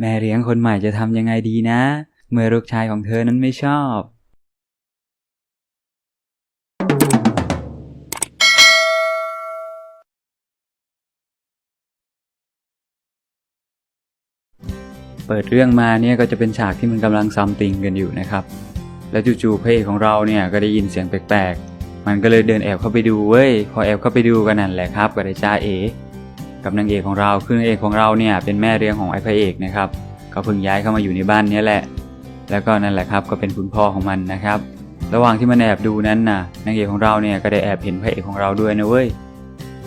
แม่เลี้ยงคนใหม่จะทำยังไงดีนะ เมื่อลูกชายของเธอนั้นไม่ชอบ เปิดเรื่องมาเนี่ยก็จะเป็นฉากที่มันกำลังซัมติงกันอยู่นะครับ แล้วจู่ๆพระเอกของเราเนี่ยก็ได้ยินเสียงแปลกๆ มันก็เลยเดินแอบเข้าไปดูเว้ย พอแอบเข้าไปดูกันนั่นแหละครับก็ได้จ้าเอ กับนางเอกของเราคือนางเอกของเราเนี่ยเป็นแม่เลี้ยงของไอ้พระเอกนะครับเขาเพิ่งย้ายเข้ามาอยู่ในบ้านนี้แหละ แล้วก็นั่นแหละครับก็เป็นคุณพ่อของมันนะครับ ระหว่างที่มันแอบดูนั้นน่ะนางเอกของเราเนี่ยก็ได้แอบเห็นพระเอกของเราด้วยนะเว้ย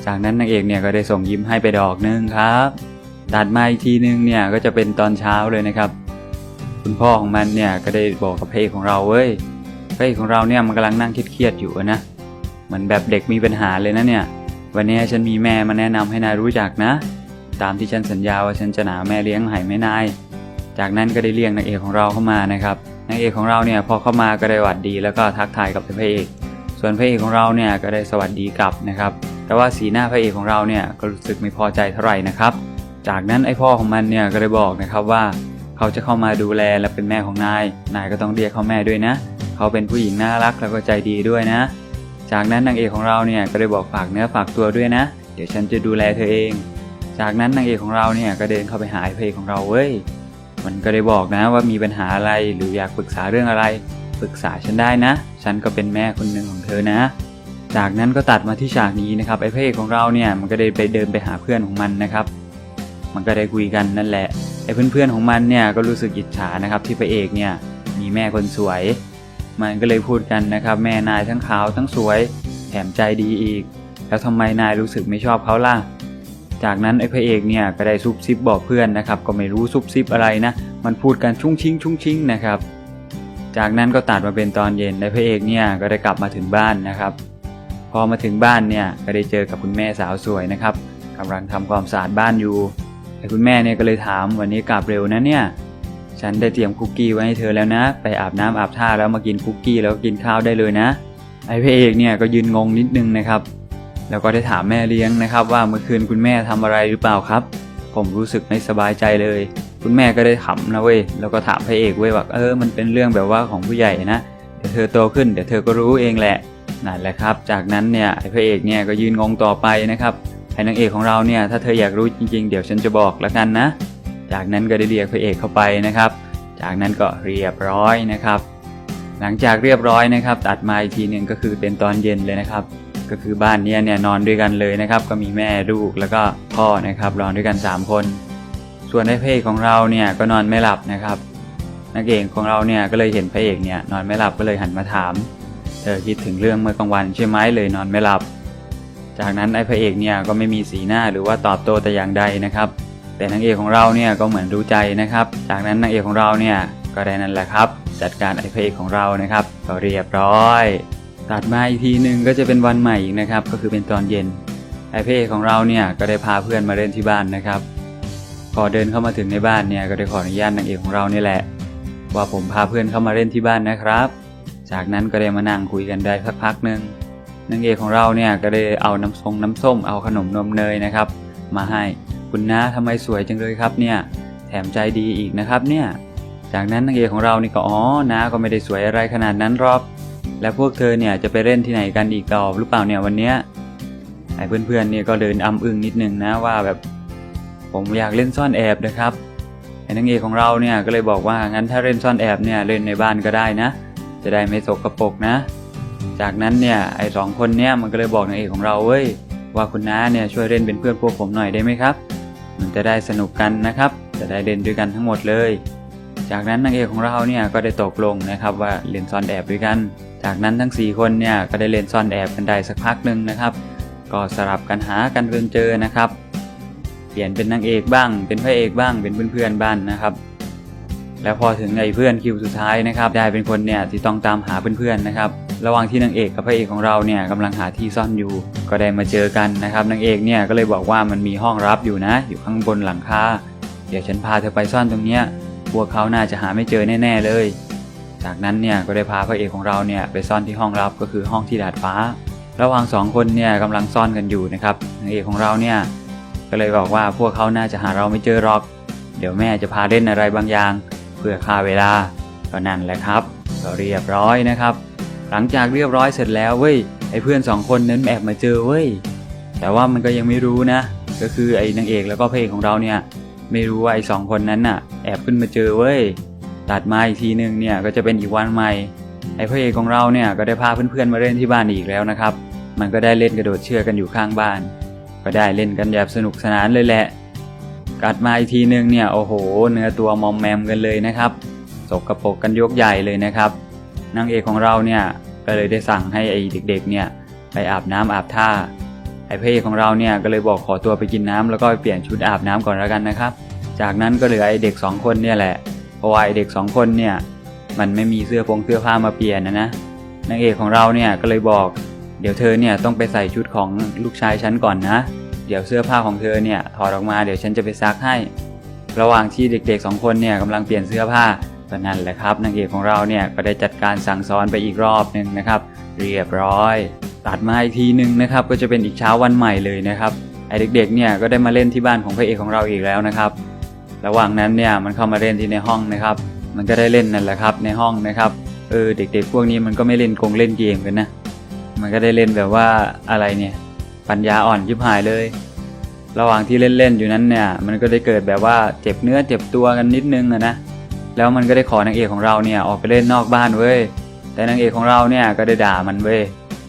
จากนั้นนางเอกเนี่ยก็ได้ส่งยิ้มให้ไปดอกนึงครับตัดมาอีกทีนึงเนี่ยก็จะเป็นตอนเช้าเลยนะครับ คุณพ่อของมันเนี่ยก็ได้บอกกับพระเอกของเราเว้ยพระเอกของเราเนี่ยมันกำลังนั่งเครียดๆอยู่นะเหมือนแบบเด็กมีปัญหาเลยนะเนี่ย วันนี้ฉันมีแม่มาแนะนำให้นายรู้จักนะ ตามที่ฉันสัญญาว่าฉันจะหนาแม่เลี้ยงให้แม่นาย จากนั้นก็ได้เรียกนางเอกของเราเข้ามานะครับนางเอกของเราเนี่ยพอเข้ามาก็ได้หวัดดีแล้วก็ทักทายกับพระเอก ส่วนพระเอกของเราเนี่ยก็ได้สวัสดีกลับนะครับ แต่ว่าสีหน้าพระเอกของเราเนี่ยก็รู้สึกไม่พอใจเท่าไหร่นะครับ จากนั้นไอ้พ่อของมันเนี่ยก็ได้บอกนะครับว่า เขาจะเข้ามาดูแลและเป็นแม่ของนาย นายก็ต้องเรียกเขาแม่ด้วยนะ เขาเป็นผู้หญิงน่ารักแล้วก็ใจดีด้วยนะ จากนั้นนางเอกของเราเนี่ยก็ได้บอกฝากเนื้อฝากตัวด้วยนะ เดี๋ยวฉันจะดูแลเธอเอง จากนั้นนางเอกของเราเนี่ยก็เดินเข้าไปหาไอ้พระเอกของเราเว้ย มันก็ได้บอกนะว่ามีปัญหาอะไรหรืออยากปรึกษาเรื่องอะไร ปรึกษาฉันได้นะ ฉันก็เป็นแม่คนหนึ่งของเธอนะ จากนั้นก็ตัดมาที่ฉากนี้นะครับไอ้พระเอกของเราเนี่ยมันก็ได้ไปเดินไปหาเพื่อนของมันนะครับ มันก็ได้คุยกันนั่นแหละไอ้เพื่อนๆของมันเนี่ยก็รู้สึกอิจฉานะครับที่พระเอกเนี่ยมีแม่คนสวย มันก็เลยพูดกันนะครับ แม่นายทั้งขาวทั้งสวย แถมใจดีอีก แล้วทำไมนายรู้สึกไม่ชอบเขาล่ะ จากนั้นไอ้พระเอกเนี่ยก็ได้ซุบซิบบอกเพื่อนนะครับ ก็ไม่รู้ซุบซิบอะไรนะ มันพูดกันชุ่งชิงชุ่งชิงนะครับ จากนั้นก็ตัดมาเป็นตอนเย็นไอ้พระเอกเนี่ยก็ได้กลับมาถึงบ้านนะครับ พอมาถึงบ้านเนี่ยก็ได้เจอกับคุณแม่สาวสวยนะครับกำลังทำความสะอาดบ้านอยู่ไอ้คุณแม่เนี่ยก็เลยถามวันนี้กลับเร็วนะเนี่ย ฉันได้เตรียมคุกกี้ไว้ให้เธอแล้วนะ ไปอาบน้ำอาบท่าแล้วมากินคุกกี้แล้วก็กินข้าวได้เลยนะ ไอ้พระเอกเนี่ยก็ยืนงงนิดนึงนะครับ แล้วก็ได้ถามแม่เลี้ยงนะครับ ว่าเมื่อคืนคุณแม่ทำอะไรหรือเปล่าครับ ผมรู้สึกไม่สบายใจเลย คุณแม่ก็ได้ขำนะเว้ย แล้วก็ถามพระเอกเว้ยว่าเออ มันเป็นเรื่องแบบว่าของผู้ใหญ่นะ เดี๋ยวเธอโตขึ้นเดี๋ยวเธอก็รู้เองแหละ นั่นแหละครับ จากนั้นเนี่ยไอ้พระเอกเนี่ยก็ยืนงงต่อไปนะครับ ไอ้นางเอกของเราเนี่ยถ้าเธออยากรู้จริง ๆ เดี๋ยวฉันจะบอกแล้วกันนะ จากนั้นก็ได้เรียกพระเอกเข้าไปนะครับ จากนั้นก็เรียบร้อยนะครับ หลังจากเรียบร้อยนะครับ ตัดมาอีกทีหนึ่งก็คือเป็นตอนเย็นเลยนะครับ ก็คือบ้านเนี้ยเนี่ยนอนด้วยกันเลยนะครับ ก็มีแม่ลูกแล้วก็พ่อนะครับนอนด้วยกัน 3 คน ส่วนไอ้พระเอกของเราเนี่ยก็นอนไม่หลับนะครับนางเอกของเราเนี่ยก็เลยเห็นพระเอกเนี่ยนอนไม่หลับก็เลยหันมาถามเธอคิดถึงเรื่องเมื่อกลางวันใช่ไหมเลยนอนไม่หลับ จากนั้นไอ้พระเอกเนี่ยก็ไม่มีสีหน้าหรือว่าตอบโต้แต่อย่างใดนะครับ แต่นางเอกของเราเนี่ยก็เหมือนรู้ใจนะครับ จากนั้นนางเอกของเราเนี่ยก็ได้นั่นแหละครับ จัดการไอพระเอกของเรานะครับก็เรียบร้อยตัดมาอีกทีหนึ่งก็จะเป็นวันใหม่อีกนะครับ ก็คือเป็นตอนเย็นไอพระเอกของเราเนี่ยก็ได้พาเพื่อนมาเล่นที่บ้านนะครับพอเดินเข้ามาถึงในบ้านเนี่ยก็ได้ขออนุญาตนางเอกของเรานี่แหละ ว่าผมพาเพื่อนเข้ามาเล่นที่บ้านนะครับ จากนั้นก็ได้มานั่งคุยกันได้สักพักหนึ่งนางเอกของเราเนี่ยก็ได้เอาน้ำทรงน้ำส้มเอาขนมนมเนยนะครับ มาให้ คุณน้าทำไมสวยจังเลยครับเนี่ย แถมใจดีอีกนะครับเนี่ย จากนั้นนางเอกของเรานี่ก็อ๋อน้าก็ไม่ได้สวยอะไรขนาดนั้นหรอกแล้วพวกเธอเนี่ยจะไปเล่นที่ไหนกันอีกต่อหรือเปล่าเนี่ยวันเนี้ยไอ้เพื่อนๆเนี่ยก็เดินอำอึ้งนิดนึงนะว่าแบบ ผมอยากเล่นซ่อนแอบนะครับไอ้นางเอกของเราเนี่ยก็เลยบอกว่างั้นถ้าเล่นซ่อนแอบเนี่ยเล่นในบ้านก็ได้นะ จะได้ไม่สกปรกนะ จากนั้นเนี่ยไอ้สองคนเนี่ยมันก็เลยบอกนางเอกของเราเว้ยว่าคุณน้าเนี่ยช่วยเล่นเป็นเพื่อนพวกผมหน่อยได้ไหมครับ มันจะได้สนุกกันนะครับ จะได้เล่นด้วยกันทั้งหมดเลย จากนั้นนางเอกของเราเนี่ยก็ได้ตกลงนะครับว่าเล่นซ่อนแอบด้วยกัน จากนั้นทั้ง 4 คนเนี่ยก็ได้เล่นซ่อนแอบกันได้สักพักหนึ่งนะครับ ก็สลับกันหากันจนเจอนะครับ เปลี่ยนเป็นนางเอกบ้าง เป็นพระเอกบ้าง เป็นเพื่อนๆบ้างนะครับแล้วพอถึงไอ้เพื่อนคิวสุดท้ายนะครับ ได้เป็นคนเนี่ยที่ต้องตามหาเพื่อนๆนะครับ ระหว่างที่นางเอกกับพระเอกของเราเนี่ยกำลังหาที่ซ่อนอยู่ ก็ได้มาเจอกันนะครับนางเอกเนี่ยก็เลยบอกว่ามันมีห้องรับอยู่นะ อยู่ข้างบนหลังคาเดี๋ยวฉันพาเธอไปซ่อนตรงเนี้ยพวกเขาน่าจะหาไม่เจอแน่ ๆเลย จากนั้นเนี่ยก็ได้พาพระเอกของเราเนี่ยไปซ่อนที่ห้องรับก็คือห้องที่ดาดฟ้า ระหว่างสองคนเนี่ยกำลังซ่อนกันอยู่นะครับนางเอกของเราเนี่ยก็เลยบอกว่าพวกเขาน่าจะหาเราไม่เจอหรอก เดี๋ยวแม่จะพาเล่นอะไรบางอย่าง เพื่อฆ่าเวลาก็นั่นแหละครับก็เรียบร้อยนะครับ หลังจากเรียบร้อยเสร็จแล้วเว้ยไอ้เพื่อนสองคนนั้นแอบมาเจอเว้ยแต่ว่ามันก็ยังไม่รู้นะ ก็คือไอ้นางเอกแล้วก็พระเอกของเราเนี่ย ไม่รู้ว่าไอ้สองคนนั้นน่ะ แอบขึ้นมาเจอเว้ยตัดมาอีกทีนึงเนี่ยก็จะเป็นอีกวันใหม่ไอ้พระเอกของเราเนี่ยก็ได้พาเพื่อนๆมาเล่นที่บ้านอีกแล้วนะครับ มันก็ได้เล่นกระโดดเชือกกันอยู่ข้างบ้าน ก็ได้เล่นกันแบบสนุกสนานเลยแหละกัดมาอีกทีนึงเนี่ยโอ้โห เนื้อตัวมอมแมมกันเลยนะครับสกรปรกกันยกใหญ่เลยนะครับ นางเอกของเราเนี่ยก็เลยได้สั่งให้ไอ้เด็กๆเนี่ยไปอาบน้ำอาบท่า ไอ้พระเอกของเราเนี่ยก็เลยบอกขอตัวไปกินน้ำแล้วก็เปลี่ยนชุดอาบน้ำก่อนแล้วกันนะครับ จากนั้นก็เหลือไอ้เด็กสองคนเนี่ยแหละ เพราะว่าไอ้เด็กสองคนเนี่ยมันไม่มีเสื้อผงเสื้อผ้ามาเปลี่ยนนะนะ นางเอกของเราเนี่ยก็เลยบอก เดี๋ยวเธอเนี่ยต้องไปใส่ชุดของลูกชายฉันก่อนนะ เดี๋ยวเสื้อผ้าของเธอเนี่ยถอดออกมาเดี๋ยวฉันจะไปซักให้ ระหว่างที่เด็กๆสองคนเนี่ยกำลังเปลี่ยนเสื้อผ้า ก็นั่นแหละครับนางเอกของเราเนี่ยก็ได้จัดการสั่งสอนไปอีกรอบหนึ่งนะครับ เรียบร้อย ตัดมาอีกทีหนึ่งนะครับก็จะเป็นอีกเช้าวันใหม่เลยนะครับไอเด็กๆเนี่ยก็ได้มาเล่นที่บ้านของพระเอกของเราอีกแล้วนะครับ ระหว่างนั้นเนี่ยมันเข้ามาเล่นที่ในห้องนะครับ มันก็ได้เล่นนั่นแหละครับในห้องนะครับเออเด็กๆ พวกนี้มันก็ไม่เล่นกงเล่นเกมกันนะ มันก็ได้เล่นแบบว่าอะไรเนี่ยปัญญาอ่อนยิบหายเลย ระหว่างที่เล่นๆอยู่นั้นเนี่ยมันก็ได้เกิดแบบว่าเจ็บเนื้อเจ็บตัวกันนิดนึงอะนะ แล้วมันก็ได้ขอนางเอกของเราเนี่ยออกไปเล่นนอกบ้านเว้ย แต่นางเอกของเราเนี่ยก็ได้ด่ามันเว้ย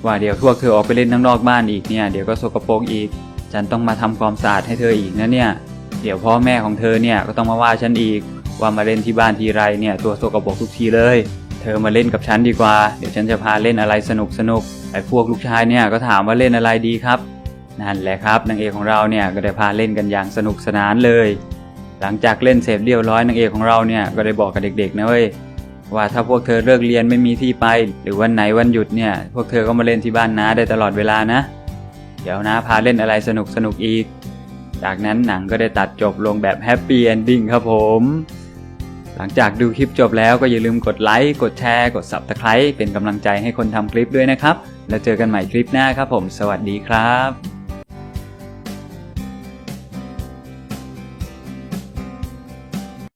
ว่าเดี๋ยวพวกเธอออกไปเล่นข้งนอกบ้านอีกเนี่ยเดี๋ยวก็สกปรกอีก ฉันต้องมาทำความสะอาดให้เธออีกนะเนี่ย เดี๋ยวพ่อแม่ของเธอเนี่ยก็ต้องมาว่าฉันอีก ว่ามาเล่นที่บ้านทีไรเนี่ยตัวสกปรกทุกทีเลย เธอมาเล่นกับฉันดีกว่า เดี๋ยวฉันจะพาเล่นอะไรสนุกสนุกไอ้พวกลูกชายเนี่ยก็ถามว่าเล่นอะไรดีครับนั่นแหละครับนางเอกของเราเนี่ยก็ได้พาเล่นกันอย่างสนุกสนานเลย หลังจากเล่นเสร็จเรียบร้อยนางเอกของเราเนี่ยก็ได้บอกกับเด็กๆนะเว้ยว่าถ้าพวกเธอเลิกเรียนไม่มีที่ไป หรือวันไหนวันหยุดเนี่ยพวกเธอก็มาเล่นที่บ้านน้าได้ตลอดเวลานะ เดี๋ยวน้าพาเล่นอะไรสนุกสนุกอีก จากนั้นหนังก็ได้ตัดจบลงแบบแฮปปี้เอนดิ้งครับผม หลังจากดูคลิปจบแล้วก็อย่าลืมกดไลค์กดแชร์กด Subscribe เป็นกำลังใจให้คนทำคลิปด้วยนะครับ แล้วเจอกันใหม่คลิปหน้าครับผม สวัสดีครับ